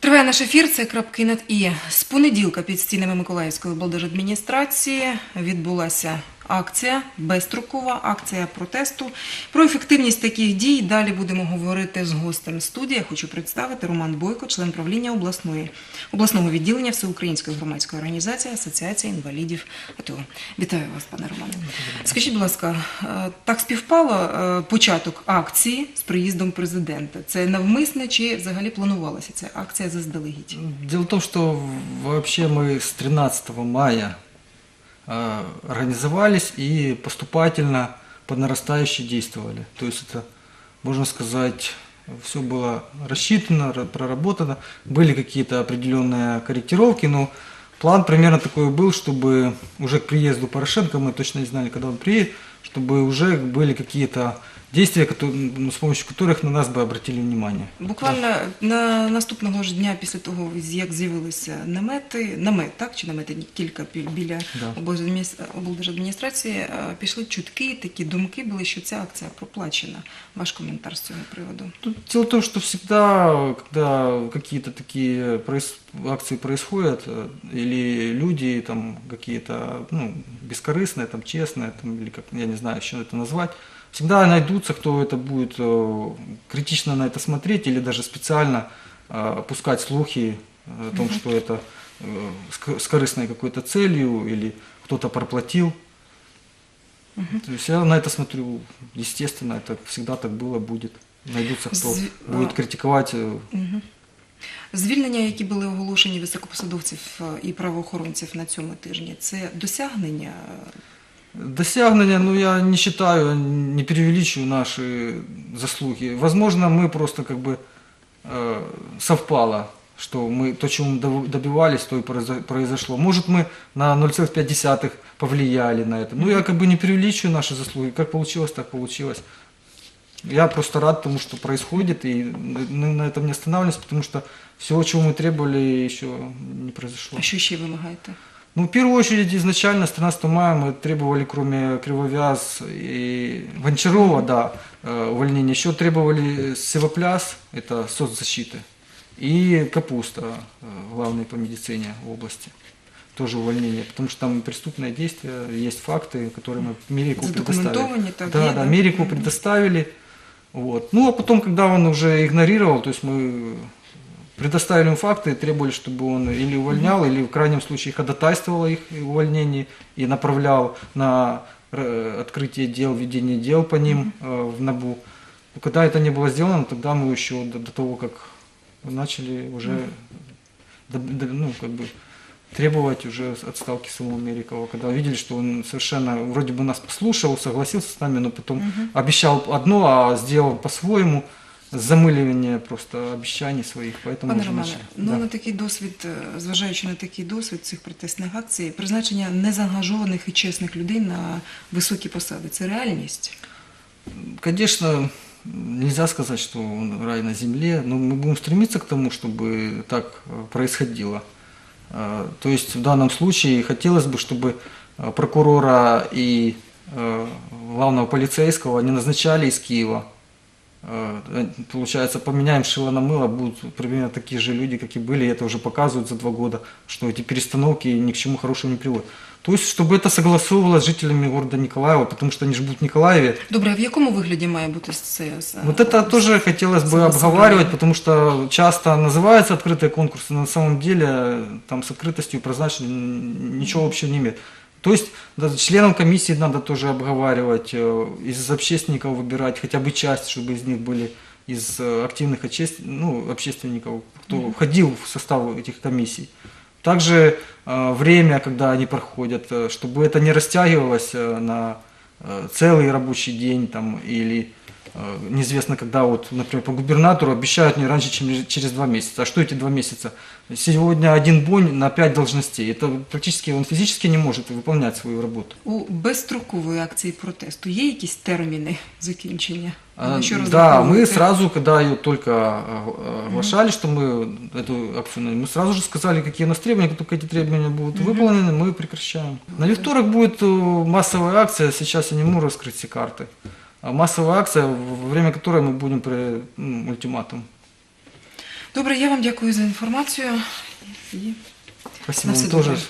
Триває наш ефір. Це крапки над і. З понеділка під стінами Миколаївської облдержадміністрації відбулася Акція безстрокова, акція протесту. Про ефективність таких дій далі будемо говорити з гостем студії. Хочу представити Роман Бойко, член правління обласної обласного відділення Всеукраїнської громадської організації Асоціація інвалідів АТО. Вітаю вас, пане Романе. Скажіть, будь ласка, е, так співпало е, початок акції з приїздом президента? Це навмисне чи взагалі планувалася ця акція заздалегідь? Дело в том, что вообще мы с 13 мая организовались и поступательно по нарастающей действовали. То есть это, можно сказать, все было рассчитано, ра- проработано. Были какие-то определенные корректировки, но план примерно такой был, чтобы уже к приезду Порошенко, мы точно не знали, когда он приедет, чтобы уже были какие-то действия, которые, ну, с помощью которых на нас бы обратили внимание. Буквально на наступного ж дня після того, як з'явилися намети, намет, так чи намети кілька бі- біля Да. облдержадміністра- облдержадміністрації, е, пішли чутки, такі думки були, що ця акція проплачена. Ваш коментар з цього приводу. Тут дело в том, что всегда, когда какие-то такие проис- акции происходят, э, или люди там какие-то, ну, бескорыстные, там, честные, там, или как, я не знаю, еще это назвать, всегда найдутся, кто это будет э, критично на это смотреть, или даже специально э, пускать слухи э, о том, что это э, с ко- с корыстной какой-то целью, или кто-то проплатил. То есть я на это смотрю, естественно, это всегда так было, будет. Найдутся, кто Зв- будет а- критиковать. э, Мгм. Звільнення, які були оголошені високопосадовців е, і правоохоронців на цьому тижні, це досягнення. Досягнення, ну я не считаю, не преувеличиваю наши заслуги. Возможно, мы просто как бы э, совпало, что мы то, чего мы добивались, то и произо- произошло. Может, мы на 0,5 повлияли на это. Ну, я как бы не преувеличиваю наши заслуги. Как получилось, так получилось. Я просто рад тому, что происходит, и на этом не останавливаюсь, потому что всего, чего мы требовали, еще не произошло. А що ще вимагаєте? Ну, в первую очередь, изначально с 13 мая мы требовали, кроме Кривовяз и Гончарова, да, э, увольнения, еще требовали Севопляс, это соцзащиты, и Капуста, э, главный по медицине в области, тоже увольнение, потому что там преступные действия, есть факты, которые мы Мерику предоставили. Так, Да, да, Мерику предоставили. Вот. Ну, а потом, когда он уже игнорировал, то есть мы предоставили ему факты, требовали, чтобы он или увольнял, или в крайнем случае ходатайствовал о их увольнении и направлял на э, открытие дел, ведение дел по ним э, в НАБУ. Но когда это не было сделано, тогда мы еще до, до того, как начали уже доб- доб- ну, как бы, требовать уже отставки самого Мерикова, когда увидели, что он совершенно вроде бы нас послушал, согласился с нами, но потом обещал одно, а сделал по-своему, замыливание просто обещаний своих, поэтому Пане уже Романе, начали. ну Да. на такий досвід, е, зважаючи на такий досвід цих протестних акцій, призначення незаангажованих і чесних людей на високі посади це реальність. Конечно, нельзя сказать, что он рай на земле, но мы будем стремиться к тому, чтобы так э, происходило. Э, То есть в данном случае хотелось бы, чтобы э, прокурора и э, главного полицейского не назначали из Киева. Э, Получается, поменяем шило на мыло, будут примерно такие же люди, как и были, и это уже показывают за два года, что эти перестановки ни к чему хорошему не приводят. То есть, чтобы это согласовывалось с жителями города Николаева, потому что они живут в Николаеве, Добре, а в якому вигляді має бути це? вот это тоже хотелось бы обговаривать, потому что часто называются открытые конкурсы, но на самом деле э, там с открытостью и прозрачностью ничего общего не имеет. То есть да, членам комиссии надо тоже обговаривать, э, из общественников выбирать хотя бы часть, чтобы из них были из э, активных обществ- ну, общественников, кто входил в состав этих комиссий. Также э, время, когда они проходят, э, чтобы это не растягивалось на целый рабочий день там, или неизвестно когда, вот, например, по губернатору обещают не раньше, чем через два месяца. А что эти два месяца? Сегодня один бонь на пять должностей. Это практически он физически не может выполнять свою работу. У безстрокової акції протесту є якісь терміни закінчення? А, На що да, розраховуєте? мы сразу, когда ее только а, а, оглашали, что мы эту акцию, на- мы сразу же сказали, какие у нас требования, как только эти требования будут выполнены, мы прекращаем. На вторник будет э, массовая акция, сейчас я не могу раскрыть все карты. А массовая акция, во время которой мы будем при м, ультиматум. Добре, я вам дякую за інформацію. І Спасибо на вам все тоже. добре.